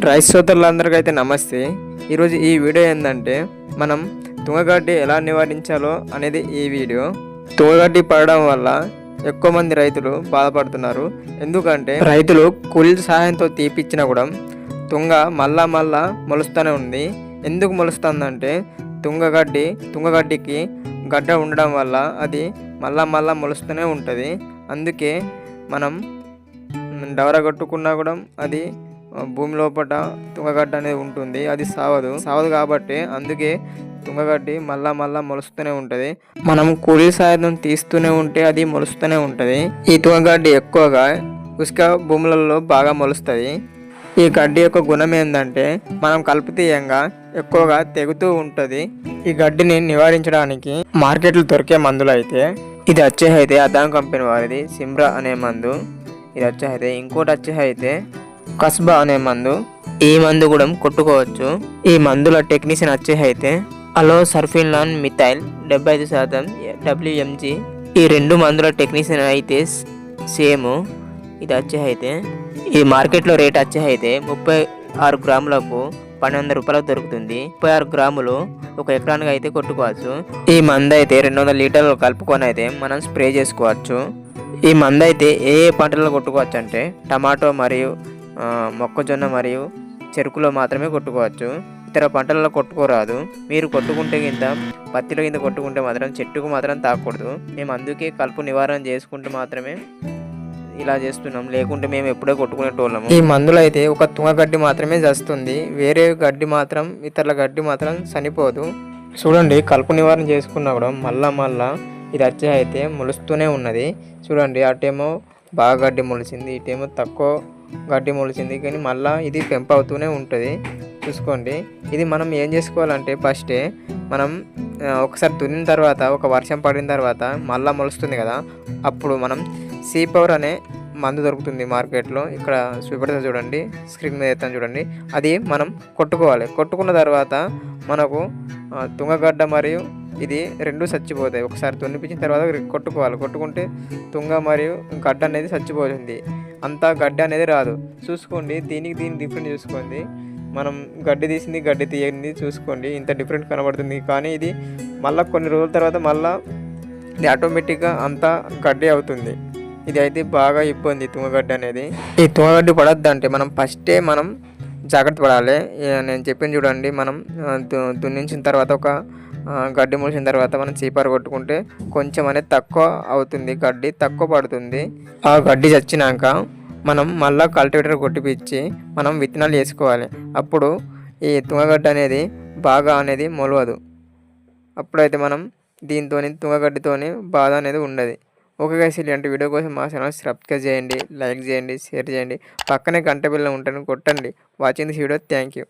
Rice సోదరులందరికీ అయితే నమస్తే. ఈరోజు ఈ వీడియో ఏంటంటే మనం తుంగగడ్డి ఎలా నివారించాలో అనేది ఈ వీడియో. తుంగగడ్డి పడడం వల్ల ఎక్కువ మంది రైతులు బాధపడుతున్నారు. ఎందుకంటే రైతులు కూలీల సహాయంతో తీపిచ్చినా కూడా తుంగ మళ్ళా మళ్ళా మొలుస్తూనే ఉంది. ఎందుకు మొలుస్తుందంటే తుంగగడ్డి తుంగగడ్డికి గడ్డ ఉండడం వల్ల అది మళ్ళా మళ్ళా మొలుస్తూనే ఉంటుంది. అందుకే మనం డవర కట్టుకున్నా కూడా అది భూమి లోపల తుంగగడ్డ అనేది ఉంటుంది. అది సావదు. సావదు కాబట్టి అందుకే తుంగగడ్డి మళ్ళా మళ్ళా మొలుస్తూనే ఉంటుంది. మనం కూలీ సాయుధం తీస్తూనే ఉంటే అది మొలుస్తూనే ఉంటుంది. ఈ తుంగగడ్డి ఎక్కువగా ఉసుక భూములలో బాగా మొలుస్తుంది. ఈ గడ్డి యొక్క గుణం ఏంటంటే మనం కలుపుతీయంగా ఎక్కువగా తెగుతూ ఉంటుంది. ఈ గడ్డిని నివారించడానికి మార్కెట్లో దొరికే మందులు అయితే ఇది వచ్చే అయితే అదాం కంపెనీ వారిది సిమ్రా అనే మందు. ఇది వచ్చే అయితే ఇంకోటి వచ్చే అయితే కస్బా అనే మందు. ఈ మందు కూడా కొట్టుకోవచ్చు. ఈ మందుల టెక్నీషియన్ వచ్చే అయితే అలో సర్ఫిన్లాన్ మిథైల్ డెబ్బై ఐదు శాతం డబ్ల్యూఎంజి ఈ రెండు మందుల టెక్నీషియన్ అయితే సేమ్. ఇది వచ్చే అయితే ఈ మార్కెట్లో రేట్ వచ్చే అయితే ముప్పై ఆరు గ్రాములకు పన్నెండు వందల రూపాయలకు దొరుకుతుంది. ముప్పై ఆరు గ్రాములు ఒక ఎకరానికి అయితే కొట్టుకోవచ్చు. ఈ మందు అయితే రెండు వందల లీటర్లు కలుపుకొని అయితే మనం స్ప్రే చేసుకోవచ్చు. ఈ మందు అయితే ఏ ఏ పంటలో కొట్టుకోవచ్చు అంటే టమాటో మరియు మొక్కజొన్న మరియు చెరుకులో మాత్రమే కొట్టుకోవచ్చు. ఇతర పంటలలో కొట్టుకోరాదు. మీరు కొట్టుకుంటే కింద పత్తిలో కింద కొట్టుకుంటే మాత్రం చెట్టుకు మాత్రం తాకూడదు. మేము అందుకే కలుపు నివారణ చేసుకుంటూ మాత్రమే ఇలా చేస్తున్నాం. లేకుంటే మేము ఎప్పుడో కొట్టుకునేటోళ్ళము. ఈ మందులు అయితే ఒక తుంగ గడ్డి మాత్రమే చస్తుంది. వేరే గడ్డి మాత్రం ఇతరుల గడ్డి మాత్రం చనిపోదు. చూడండి కలుపు నివారణ చేసుకున్నా కూడా మళ్ళా మళ్ళా ఇది వచ్చే అయితే మొలుస్తూనే ఉన్నది. చూడండి అటేమో బాగా గడ్డి మొలిచింది ఇటేమో తక్కువ గడ్డి మొలిచింది. కానీ మళ్ళీ ఇది పెంపు అవుతూనే ఉంటుంది. చూసుకోండి. ఇది మనం ఏం చేసుకోవాలంటే ఫస్టే మనం ఒకసారి దున్నిన తర్వాత ఒక వర్షం పడిన తర్వాత మళ్ళీ మొలుస్తుంది కదా. అప్పుడు మనం సీ పవర్ అనే మందు దొరుకుతుంది మార్కెట్లో ఇక్కడ చూపెడతా చూడండి. స్క్రీన్ మీద ఎత్తాను చూడండి. అది మనం కొట్టుకోవాలి. కొట్టుకున్న తర్వాత మనకు తుంగగడ్డ మరియు ఇది రెండు చచ్చిపోతాయి. ఒకసారి దున్నిపించిన తర్వాత కొట్టుకోవాలి. కొట్టుకుంటే తుంగ మరియు గడ్డ అనేది చచ్చిపోతుంది. అంతా గడ్డ అనేది రాదు. చూసుకోండి. దీనికి దీని డిఫరెంట్ చూసుకోండి. మనం గడ్డి తీసింది గడ్డి తీయండి. చూసుకోండి. ఇంత డిఫరెంట్ కనబడుతుంది. కానీ ఇది మళ్ళీ కొన్ని రోజుల తర్వాత మళ్ళీ ఇది ఆటోమేటిక్గా అంతా గడ్డి అవుతుంది. ఇది అయితే బాగా ఇబ్బంది తుంగగడ్డి అనేది. ఈ తుంగగడ్డి పడద్దు అంటే మనం ఫస్టే మనం జాగ్రత్త పడాలి. నేను చెప్పింది చూడండి. మనం దు- దున్నించిన తర్వాత ఒక గడ్డి మూసిన తర్వాత మనం చీపారు కొట్టుకుంటే కొంచెం అనేది తక్కువ అవుతుంది గడ్డి తక్కువ పడుతుంది. ఆ గడ్డి చచ్చినాక మనం మళ్ళీ కల్టివేటర్ కొట్టిపిచ్చి మనం విత్తనాలు వేసుకోవాలి. అప్పుడు ఈ తుంగగడ్డ అనేది బాగా అనేది మొలవదు. అప్పుడైతే మనం దీంతో తుంగగడ్డితోని బాధ అనేది ఉండదు. ఓకే గైస్ ఇలాంటి వీడియో కోసం మా ఛానల్ సబ్స్క్రైబ్ చేయండి లైక్ చేయండి షేర్ చేయండి. పక్కనే గంట బిల్ల ఉంటుంది కొట్టండి. Watching this video thank you